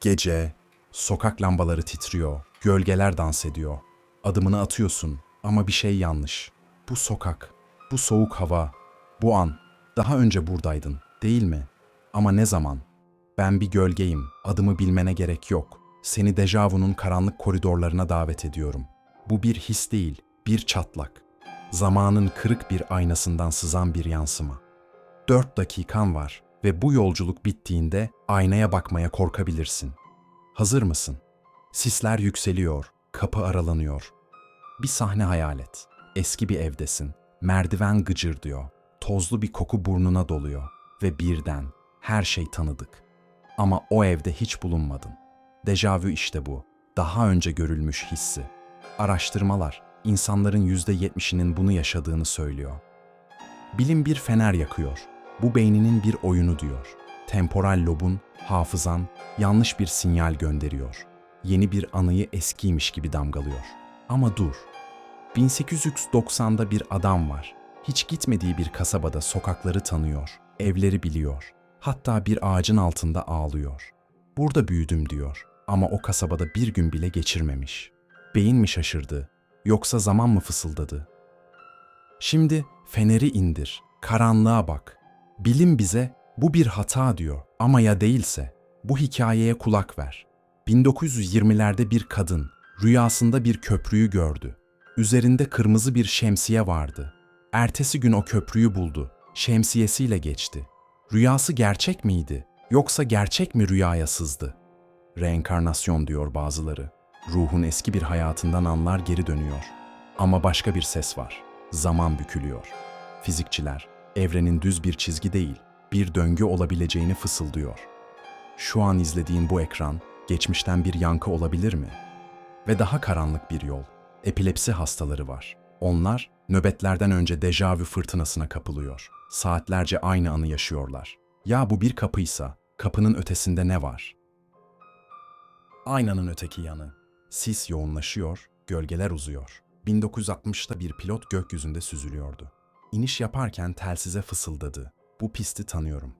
Gece, sokak lambaları titriyor, gölgeler dans ediyor. Adımını atıyorsun ama bir şey yanlış. Bu sokak, bu soğuk hava, bu an. Daha önce buradaydın, değil mi? Ama ne zaman? Ben bir gölgeyim, adımı bilmene gerek yok. Seni dejavunun karanlık koridorlarına davet ediyorum. Bu bir his değil, bir çatlak. Zamanın kırık bir aynasından sızan bir yansıma. Dört dakikan var ve bu yolculuk bittiğinde aynaya bakmaya korkabilirsin. Hazır mısın? Sisler yükseliyor, kapı aralanıyor. Bir sahne hayal et. Eski bir evdesin. Merdiven gıcır diyor. Tozlu bir koku burnuna doluyor. Ve birden her şey tanıdık. Ama o evde hiç bulunmadın. Dejavü işte bu. Daha önce görülmüş hissi. Araştırmalar, insanların %70'inin bunu yaşadığını söylüyor. Bilim bir fener yakıyor. Bu beyninin bir oyunu diyor. Temporal lobun, hafızan yanlış bir sinyal gönderiyor. Yeni bir anıyı eskiymiş gibi damgalıyor. Ama dur. 1890'da bir adam var. Hiç gitmediği bir kasabada sokakları tanıyor, evleri biliyor. Hatta bir ağacın altında ağlıyor. Burada büyüdüm diyor ama o kasabada bir gün bile geçirmemiş. Beyin mi şaşırdı yoksa zaman mı fısıldadı? Şimdi feneri indir, karanlığa bak. Bilim bize bu bir hata diyor ama ya değilse bu hikayeye kulak ver. 1920'lerde bir kadın rüyasında bir köprüyü gördü. Üzerinde kırmızı bir şemsiye vardı. Ertesi gün o köprüyü buldu. Şemsiyesiyle geçti. Rüyası gerçek miydi yoksa gerçek mi rüyaya sızdı? Reenkarnasyon diyor bazıları. Ruhun eski bir hayatından anlar geri dönüyor. Ama başka bir ses var. Zaman bükülüyor. Fizikçiler, evrenin düz bir çizgi değil, bir döngü olabileceğini fısıldıyor. Şu an izlediğin bu ekran, geçmişten bir yankı olabilir mi? Ve daha karanlık bir yol. Epilepsi hastaları var. Onlar, nöbetlerden önce dejavü fırtınasına kapılıyor. Saatlerce aynı anı yaşıyorlar. Ya bu bir kapıysa, kapının ötesinde ne var? Aynanın öteki yanı. Sis yoğunlaşıyor, gölgeler uzuyor. 1960'ta bir pilot gökyüzünde süzülüyordu. İniş yaparken telsize fısıldadı. Bu pisti tanıyorum.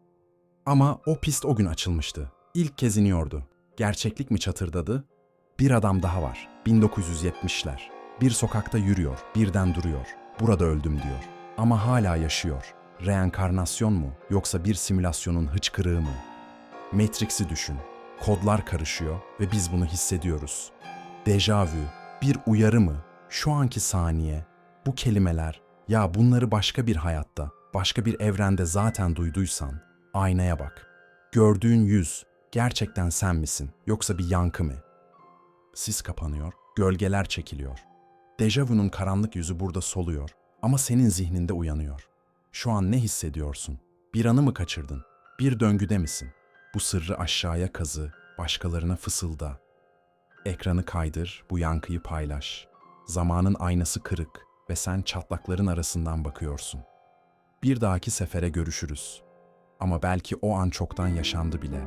Ama o pist o gün açılmıştı. İlk kez iniyordu. Gerçeklik mi çatırdadı? Bir adam daha var. 1970'ler. Bir sokakta yürüyor, birden duruyor. Burada öldüm diyor. Ama hala yaşıyor. Reenkarnasyon mu yoksa bir simülasyonun hıçkırığı mı? Matrix'i düşün. Kodlar karışıyor ve biz bunu hissediyoruz. Dejavü, bir uyarı mı? Şu anki saniye, bu kelimeler, ya bunları başka bir hayatta, başka bir evrende zaten duyduysan, aynaya bak. Gördüğün yüz, gerçekten sen misin yoksa bir yankı mı? Sis kapanıyor, gölgeler çekiliyor. Dejavu'nun karanlık yüzü burada soluyor ama senin zihninde uyanıyor. Şu an ne hissediyorsun? Bir anı mı kaçırdın? Bir döngüde misin? Bu sırrı aşağıya kazı, başkalarına fısılda. Ekranı kaydır, bu yankıyı paylaş. Zamanın aynası kırık ve sen çatlakların arasından bakıyorsun. Bir dahaki sefere görüşürüz. Ama belki o an çoktan yaşandı bile.